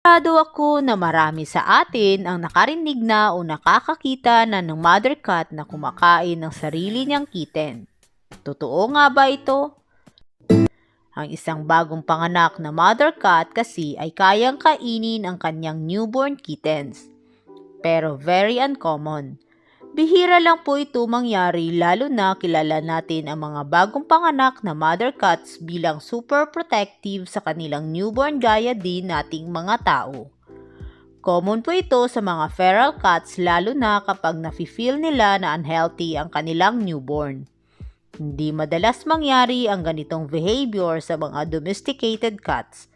Sigurado ako na marami sa atin ang nakarinig na o nakakakita na ng mother cat na kumakain ng sarili niyang kitten. Totoo nga ba ito? Ang isang bagong panganak na mother cat kasi ay kayang kainin ang kanyang newborn kittens. Pero very uncommon. Bihira lang po ito mangyari lalo na kilala natin ang mga bagong panganak na mother cats bilang super protective sa kanilang newborn gaya din nating mga tao. Common po ito sa mga feral cats lalo na kapag nafe-feel nila na unhealthy ang kanilang newborn. Hindi madalas mangyari ang ganitong behavior sa mga domesticated cats.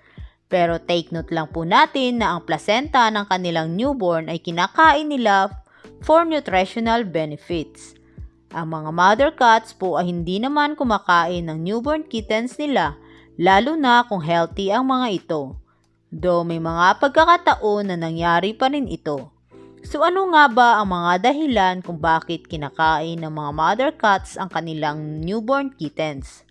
Pero take note lang po natin na ang placenta ng kanilang newborn ay kinakain nila for nutritional benefits. Ang mga mother cats po ay hindi naman kumakain ng newborn kittens nila, lalo na kung healthy ang mga ito. Though may mga pagkakataon na nangyari pa rin ito. So ano nga ba ang mga dahilan kung bakit kinakain ng mga mother cats ang kanilang newborn kittens?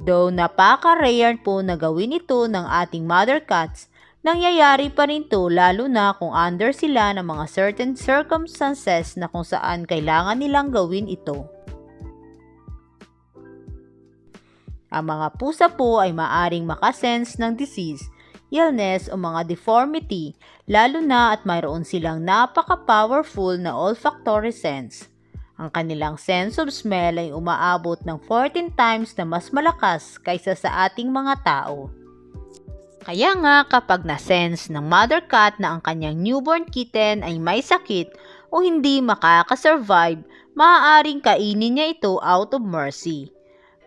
Though napaka-rare po na gawin ito ng ating mother cats, Nangyayari pa rin to lalo na kung under sila ng mga certain circumstances na kung saan kailangan nilang gawin ito. Ang mga pusa po ay maaring makasense ng disease, illness o mga deformity lalo na at mayroon silang napaka-powerful na olfactory sense. Ang kanilang sense of smell ay umaabot ng 14 times na mas malakas kaysa sa ating mga tao. Kaya nga kapag na-sense ng mother cat na ang kanyang newborn kitten ay may sakit o hindi makakasurvive, maaaring kainin niya ito out of mercy.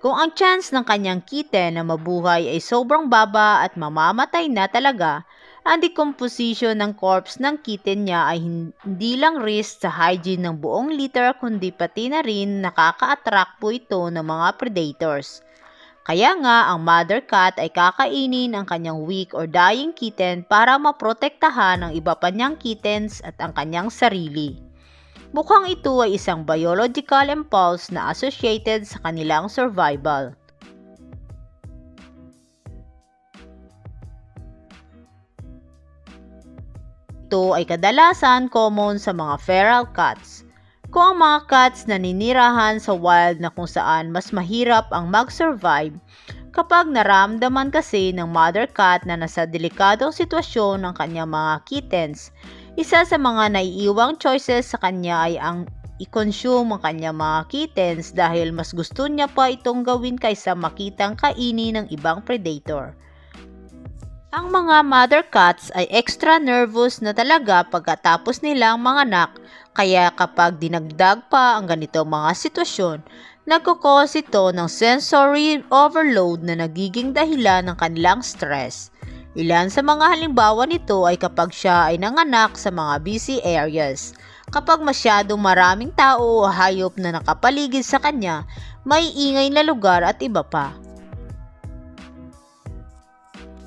Kung ang chance ng kanyang kitten na mabuhay ay sobrang baba at mamamatay na talaga, ang decomposition ng corpse ng kitten niya ay hindi lang risk sa hygiene ng buong litter kundi pati na rin nakaka-attract po ito ng mga predators. Kaya nga, ang mother cat ay kakainin ang kanyang weak or dying kitten para maprotektahan ang iba pa niyang kittens at ang kanyang sarili. Mukhang ito ay isang biological impulse na associated sa kanilang survival. Ito ay kadalasan common sa mga feral cats kung ang mga cats na ninirahan sa wild na kung saan mas mahirap ang mag-survive kapag naramdaman kasi ng mother cat na nasa delikadong sitwasyon ng kanyang mga kittens. Isa sa mga naiiwang choices sa kanya ay ang i-consume ang kanyang mga kittens dahil mas gusto niya pa itong gawin kaysa makitang kainin ng ibang predator. Ang mga mother cats ay extra nervous na talaga pagkatapos nilang manganak kaya kapag dinagdag pa ang ganito mga sitwasyon, nagkukos ito ng sensory overload na nagiging dahilan ng kanilang stress. Ilan sa mga halimbawa nito ay kapag siya ay nanganak sa mga busy areas. Kapag masyadong maraming tao o hayop na nakapaligid sa kanya, may ingay na lugar at iba pa.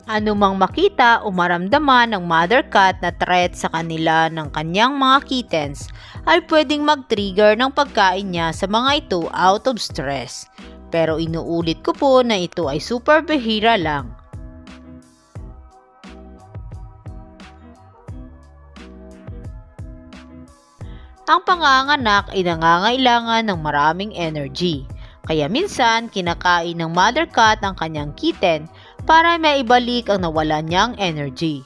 Anumang makita o maramdaman ng mother cat na threat sa kanila ng kanyang mga kittens ay pwedeng mag-trigger ng pagkain niya sa mga ito out of stress. Pero inuulit ko po na ito ay super behira lang. Ang panganganak ay nangangailangan ng maraming energy. Kaya minsan, kinakain ng mother cat ang kanyang kitten para maibalik ang nawalan niyang energy.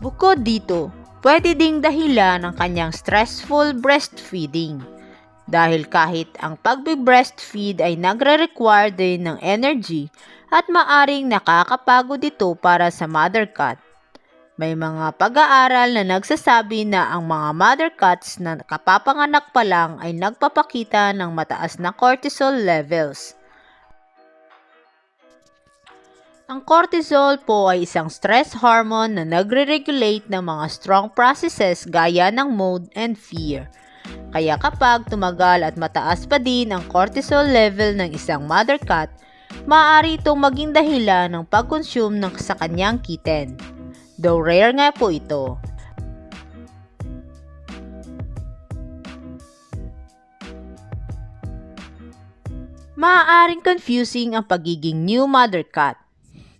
Bukod dito, pwede ding dahilan ng kanyang stressful breastfeeding. Dahil kahit ang pagbe-breastfeed ay nagre-require din ng energy at maaring nakakapagod ito para sa mother cat. May mga pag-aaral na nagsasabi na ang mga mother cats na kapapanganak pa lang ay nagpapakita ng mataas na cortisol levels. Ang cortisol po ay isang stress hormone na nagre-regulate ng mga strong processes gaya ng mood and fear. Kaya kapag tumagal at mataas pa din ang cortisol level ng isang mother cat, maaari itong maging dahilan ng pag-consume ng sa kanyang kitten. Though rare nga po ito, maaaring confusing ang pagiging new mother cat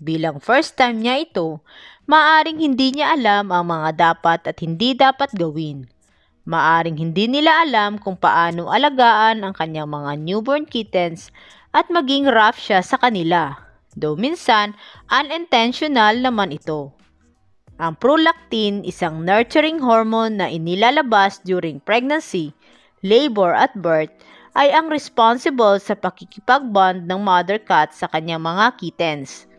Bilang first time niya ito, maaring hindi niya alam ang mga dapat at hindi dapat gawin. Maaring hindi nila alam kung paano alagaan ang kanyang mga newborn kittens at maging rough siya sa kanila, though minsan unintentional naman ito. Ang prolactin, isang nurturing hormone na inilalabas during pregnancy, labor at birth, ay ang responsible sa pakikipagbond ng mother cat sa kanyang mga kittens.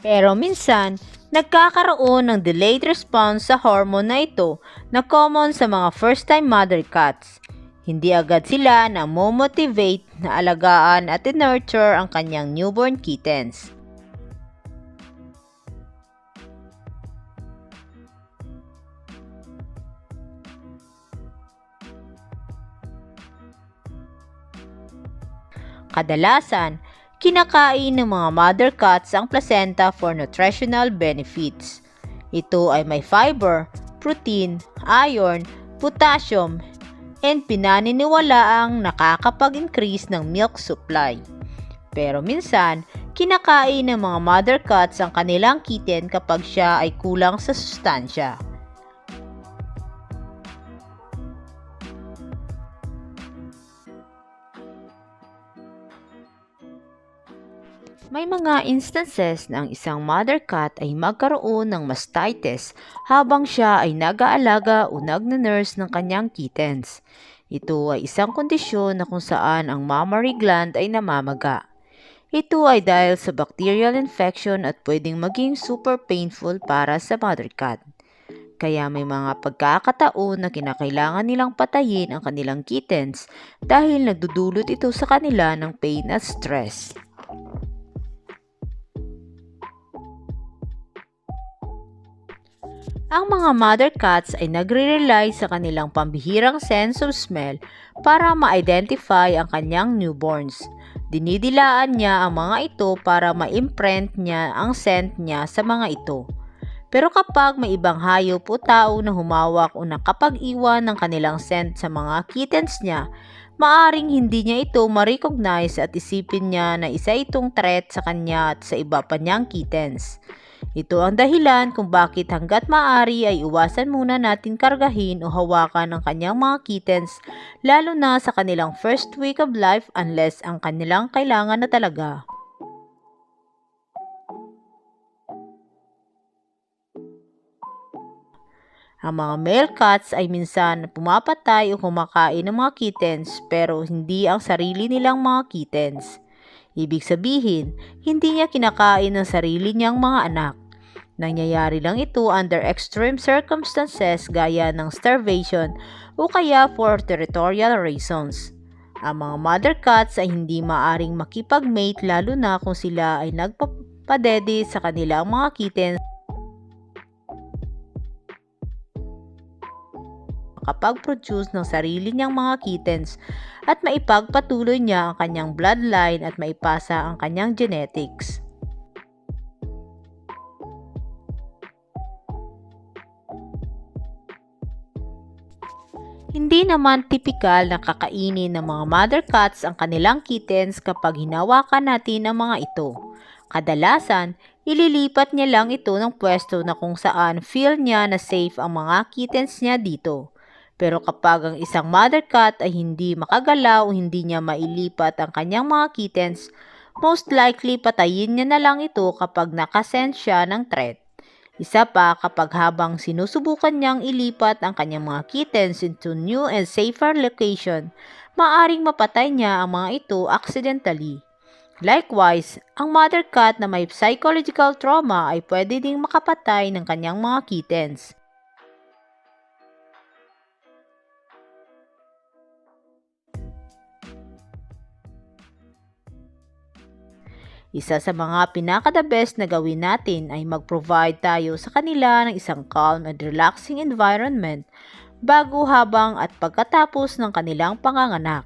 Pero minsan, nagkakaroon ng delayed response sa hormone na ito na common sa mga first-time mother cats. Hindi agad sila na motivate na alagaan at nurture ang kanyang newborn kittens. Kadalasan, kinakain ng mga mother cats ang placenta for nutritional benefits. Ito ay may fiber, protein, iron, potassium, and pinaniniwala ang nakakapag-increase ng milk supply. Pero minsan, kinakain ng mga mother cats ang kanilang kitten kapag siya ay kulang sa sustansya. Mga instances na ang isang mother cat ay magkaroon ng mastitis habang siya ay nag-aalaga o nag-nurse ng kanyang kittens. Ito ay isang kondisyon na kung saan ang mammary gland ay namamaga. Ito ay dahil sa bacterial infection at pwedeng maging super painful para sa mother cat. Kaya may mga pagkakataon na kinakailangan nilang patayin ang kanilang kittens dahil nagdudulot ito sa kanila ng pain at stress. Ang mga mother cats ay nagre-rely sa kanilang pambihirang sense of smell para ma-identify ang kanyang newborns. Dinidilaan niya ang mga ito para ma-imprint niya ang scent niya sa mga ito. Pero kapag may ibang hayop o tao na humawak o nakapag-iwan ng kanilang scent sa mga kittens niya, maaring hindi niya ito ma-recognize at isipin niya na isa itong threat sa kanya at sa iba pa niyang kittens. Ito ang dahilan kung bakit hanggat maaari ay iwasan muna natin kargahin o hawakan ang kanyang mga kittens lalo na sa kanilang first week of life unless ang kanilang kailangan na talaga. Ang mga male cats ay minsan pumapatay o kumakain ng mga kittens pero hindi ang sarili nilang mga kittens. Ibig sabihin, hindi niya kinakain ng sarili niyang mga anak. Nangyayari lang ito under extreme circumstances gaya ng starvation o kaya for territorial reasons. Ang mga mother cats ay hindi maaring makipag-mate lalo na kung sila ay nagpapadede sa kanilang mga kittens makapag-produce ng sarili niyang mga kittens at maipagpatuloy niya ang kanyang bloodline at maipasa ang kanyang genetics. Hindi naman tipikal na kakainin ng mga mother cats ang kanilang kittens kapag hinawakan natin ang mga ito. Kadalasan, ililipat niya lang ito ng pwesto na kung saan feel niya na safe ang mga kittens niya dito. Pero kapag ang isang mother cat ay hindi makagalaw o hindi niya mailipat ang kanyang mga kittens, most likely patayin niya na lang ito kapag nakasense siya ng threat. Isa pa kapag habang sinusubukan niyang ilipat ang kanyang mga kittens into new and safer location, maaring mapatay niya ang mga ito accidentally. Likewise, ang mother cat na may psychological trauma ay pwede ding makapatay ng kanyang mga kittens. Isa sa mga pinaka-the best na gawin natin ay mag-provide tayo sa kanila ng isang calm and relaxing environment bago habang at pagkatapos ng kanilang panganganak.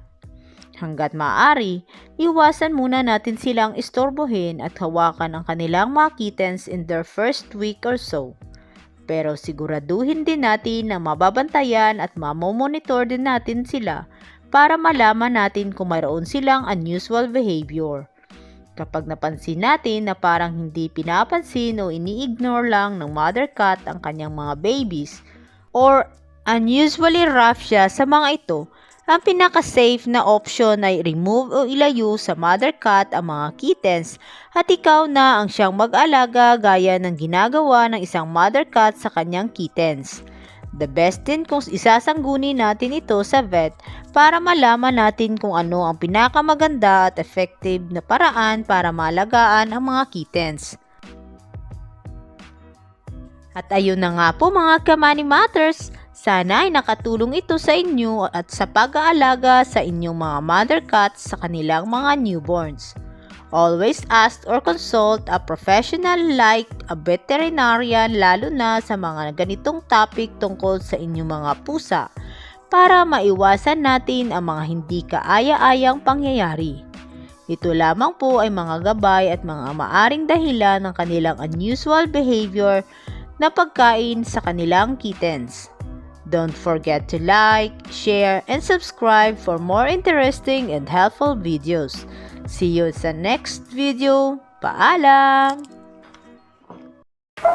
Hanggat maaari, iwasan muna natin silang istorbohin at hawakan ang kanilang mga kittens in their first week or so. Pero siguraduhin din natin na mababantayan at mamomonitor din natin sila para malaman natin kung mayroon silang unusual behavior. Kapag napansin natin na parang hindi pinapansin o ini-ignore lang ng mother cat ang kanyang mga babies or unusually rough siya sa mga ito, ang pinaka-safe na option ay remove o ilayo sa mother cat ang mga kittens at ikaw na ang siyang mag-alaga gaya ng ginagawa ng isang mother cat sa kanyang kittens. The best din kung isasangguni natin ito sa vet para malaman natin kung ano ang pinakamaganda at effective na paraan para malagaan ang mga kittens. At ayun na nga po mga Kamani Matters, sana ay nakatulong ito sa inyo at sa pag-aalaga sa inyong mga mother cats sa kanilang mga newborns. Always ask or consult a professional like a veterinarian lalo na sa mga ganitong topic tungkol sa inyong mga pusa para maiwasan natin ang mga hindi kaaya-ayang pangyayari. Ito lamang po ay mga gabay at mga maaring dahilan ng kanilang unusual behavior na pagkain sa kanilang kittens. Don't forget to like, share, and subscribe for more interesting and helpful videos. See you sa next video. Paalam!